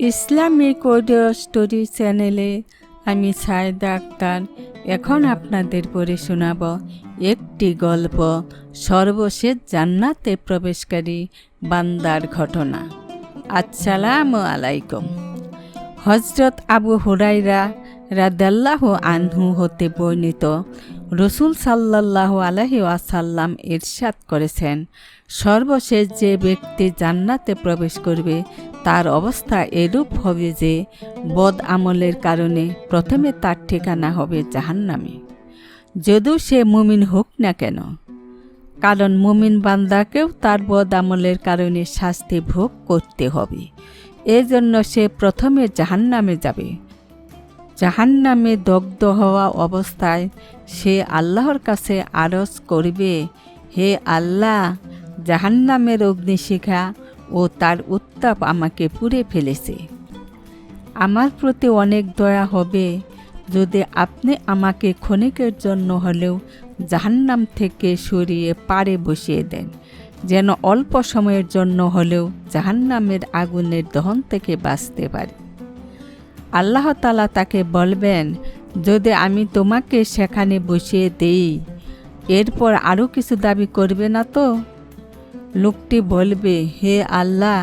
Islamic audio story চ্যানেলে আমি সায়দা আক্তার। এখন আপনাদের পড়ে শোনাব একটি গল্প, সর্বশেষ জান্নাতে প্রবেশকারী বান্দার ঘটনা। আসসালামু আলাইকুম। হজরত আবু হুরাইরা রাদাল্লাহ আনহু হতে বর্ণিত রসুল সাল্লাহ আলহি ওয়াসাল্লাম ইরশাদ করেছেন, সর্বশেষ যে ব্যক্তি জান্নাতে প্রবেশ করবে, তার অবস্থা এরূপ হবে যে বদ আমলের কারণে প্রথমে তার ঠিকানা হবে জাহান্নামে। যদিও সে মুমিন হোক না কেন, কারণ মুমিন বান্দাকেও তার বদ আমলের কারণে শাস্তি ভোগ করতে হবে। এজন্য সে প্রথমে জাহান্নামে যাবে। জাহান্নামে দগ্ধ হওয়া অবস্থায় সে আল্লাহর কাছে আরজ করবে, হে আল্লাহ, জাহান্নামের অগ্নিশিখা ও তার উত্তাপ আমাকে পুড়ে ফেলেছে। আমার প্রতি অনেক দয়া হবে, যদি আপনি আমাকে ক্ষণিকের জন্য হলেও জাহান্নাম থেকে সরিয়ে পারে বসিয়ে দেন, যেন অল্প সময়ের জন্য হলেও জাহান্নামের আগুনের দহন থেকে বাঁচতে পারি। আল্লাহ তালা তাকে বলবেন, যদি আমি তোমাকে সেখানে বসিয়ে দেই, এরপর আরও কিছু দাবি করবে না তো? লোকটি বলবে, হে আল্লাহ,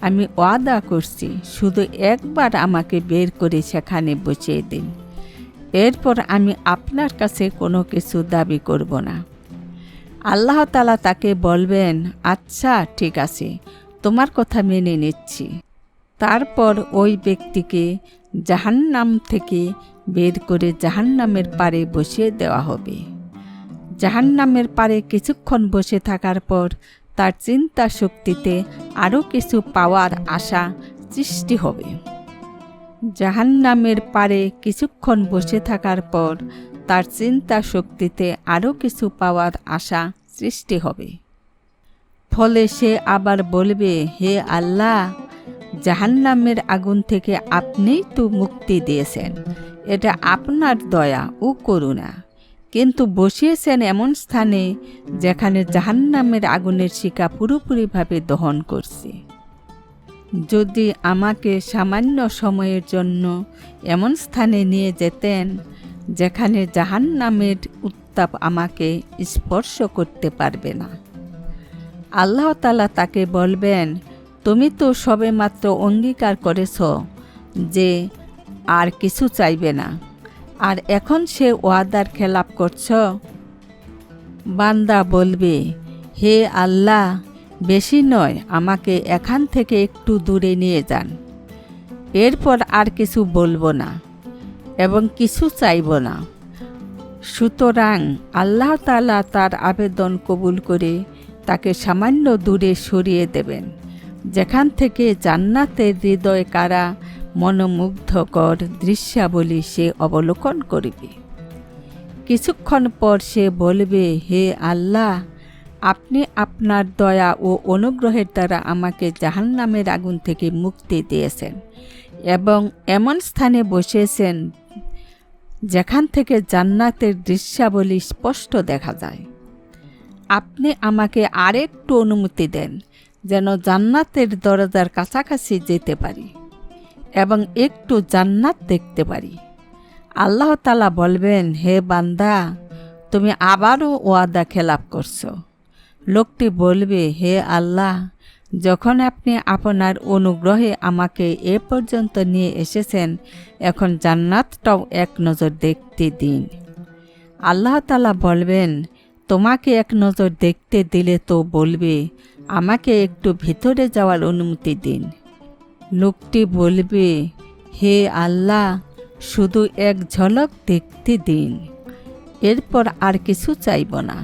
আমি ওয়াদা করছি, শুধু একবার আমাকে বের করে সেখানে বসিয়ে দিন। এরপর আমি আপনার কাছে কোনো কিছু দাবি করব না। আল্লাহ তালা তাকে বলবেন আচ্ছা ঠিক আছে, তোমার কথা মেনে নিচ্ছি। তারপর ওই ব্যক্তিকে জাহান্নাম থেকে বের করে জাহান্নামের পারে বসিয়ে দেওয়া হবে। জাহান্নামের পারে কিছুক্ষণ বসে থাকার পর তার চিন্তা শক্তিতে আরও কিছু পাওয়ার আশা সৃষ্টি হবে। জাহান্নামের পারে কিছুক্ষণ বসে থাকার পর তার চিন্তা শক্তিতে আরও কিছু পাওয়ার আশা সৃষ্টি হবে। ফলে সে আবার বলবে, হে আল্লাহ জাহান্নামের আগুন থেকে আপনিই তো মুক্তি দিয়েছেন। এটা আপনার দয়া ও করুণা। কিন্তু বসিয়েছেন এমন স্থানে যেখানে জাহান্নামের আগুনের শিকা পুরোপুরিভাবে দহন করছে। যদি আমাকে সামান্য সময়ের জন্য এমন স্থানে নিয়ে যেতেন যেখানে জাহান্নামের উত্তাপ আমাকে স্পর্শ করতে পারবে না। আল্লাহ তালা তাকে বলবেন তুমি তো সবেমাত্র অঙ্গীকার করেছ যে আর কিছু চাইবে না। আর এখন সে ওয়াদার খেলাপ করছ? বান্দা বলবে, হে আল্লাহ, বেশি নয়, আমাকে এখান থেকে একটু দূরে নিয়ে যান। এরপর আর কিছু বলব না এবং কিছু চাইব না। সুতরাং আল্লাহ তালা তার আবেদন কবুল করে তাকে সামান্য দূরে সরিয়ে দেবেন। যেখান থেকে জান্নাতের হৃদয় কারা মনোমুগ্ধকর দৃশ্যাবলী সে অবলোকন করবে। কিছুক্ষণ পর সে বলবে, হে আল্লাহ, আপনি আপনার দয়া ও অনুগ্রহের দ্বারা আমাকে জাহান্নামের আগুন থেকে মুক্তি দিয়েছেন এবং এমন স্থানে বসেছেন যেখান থেকে জান্নাতের দৃশ্যাবলী স্পষ্ট দেখা যায়। আপনি আমাকে আরেকটু অনুমতি দেন যেন জান্নাতের দরজার কাছাকাছি যেতে পারি এবং একটু জান্নাত দেখতে পারি। আল্লাহ তালা বলবেন, হে বান্দা, তুমি আবারও ওয়াদা খেলাপ করছ। লোকটি বলবে, হে আল্লাহ, যখন আপনি আপনার অনুগ্রহে আমাকে এ পর্যন্ত নিয়ে এসেছেন, এখন জান্নাতটাও এক নজর দেখতে দিন। আল্লাহ তালা বলবেন তোমাকে এক নজর দেখতে দিলে তো বলবে, আমাকে একটু ভিতরে যাওয়ার অনুমতি দিন। লোকটি বলবে, হে আল্লাহ, শুধু এক ঝলক দেখতে দিন, এরপর আর কিছু চাইব না।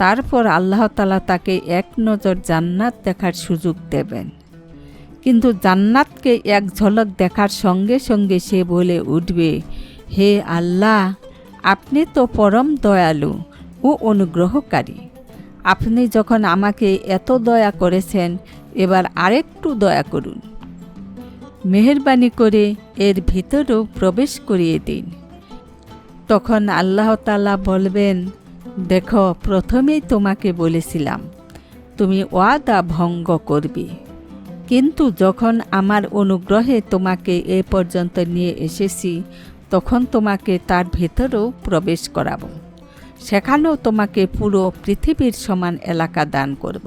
তারপর আল্লাহ তালা তাকে এক নজর জান্নাত দেখার সুযোগ দেবেন। কিন্তু জান্নাতকে এক ঝলক দেখার সঙ্গে সঙ্গে সে বলে উঠবে, হে আল্লাহ, আপনি তো পরম দয়ালু। ও অনুগ্রহকারী। আপনি যখন আমাকে এত দয়া করেছেন, এবার আরেকটু দয়া করুন। মেহরবানি করে এর ভিতরেও প্রবেশ করিয়ে দিন। তখন আল্লাহ তালা বলবেন, দেখো, প্রথমেই তোমাকে বলেছিলাম, তুমি ওয়াদা ভঙ্গ করবে। কিন্তু যখন আমার অনুগ্রহে তোমাকে এ পর্যন্ত নিয়ে এসেছি, তখন তোমাকে তার ভেতরেও প্রবেশ করাবো। সেখানেও তোমাকে পুরো পৃথিবীর সমান এলাকা দান করব।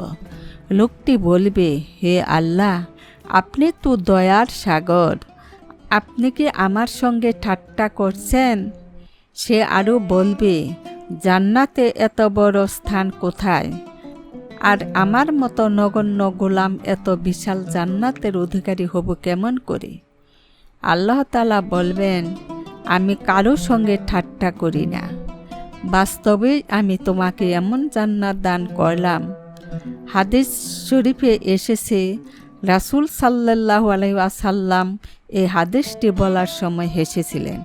লোকটি বলবে, হে আল্লাহ, আপনি তো দয়ার সাগর। আপনি কি আমার সঙ্গে ঠাট্টা করছেন? সে আরও বলবে, জান্নাতে এত বড় স্থান কোথায়? আর আমার মতো নগণ্য গোলাম এত বিশাল জান্নাতের অধিকারী হব কেমন করে? আল্লাহ তালা বলবেন, আমি কারও সঙ্গে ঠাট্টা করি না। বাস্তবে আমি তোমাকে এমন জান্নাত দান করলাম। হাদিস শরীফে এসেছে, রাসূল সাল্লাল্লাহু আলাইহি ওয়াসাল্লাম এই হাদিসটি বলার সময় হেসেছিলেন।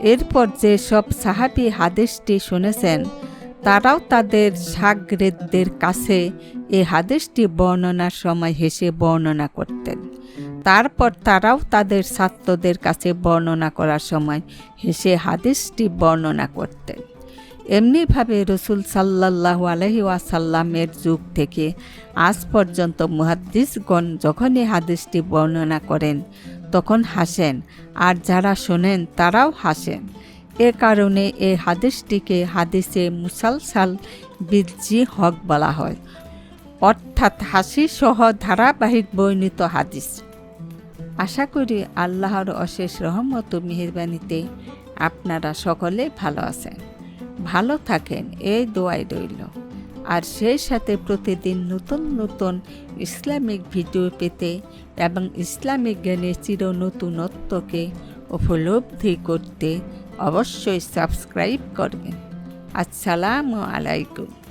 এরপর যে সব সাহাবি হাদিসটি শুনেছেন, তারাও তাদের সাগরেদদের কাছে এই হাদিসটি বর্ণনার সময় হেসে বর্ণনা করতেন। তারপর তারাও তাদের ছাত্রদের কাছে বর্ণনা করার সময় হেসে হাদিসটি বর্ণনা করতেন। এমনিভাবে রসুল সাল্লাল্লাহু আলহি ওয়াসাল্লামের যুগ থেকে আজ পর্যন্ত মুহাদ্দিসগণ যখনই হাদিসটি বর্ণনা করেন, তখন হাসেন। আর যারা শোনেন, তারাও হাসেন। এ কারণে এই হাদিসটিকে হাদিসে মুসালসাল বিজি হক বলা হয়। অর্থাৎ হাসি সহ ধারাবাহিক বর্ণিত হাদিস। আশা করি আল্লাহর অশেষ রহমত মেহরবানিতে আপনারা সকলে ভালো আছেন। ভালো থাকেন, এই দোয়াই রইল। আর সেই সাথে প্রতিদিন নতুন নতুন ইসলামিক ভিডিও পেতে এবং ইসলামিক জ্ঞানের চির নতুনত্বকে উপলব্ধি করতে অবশ্যই সাবস্ক্রাইব করবেন। আসসালামু আলাইকুম।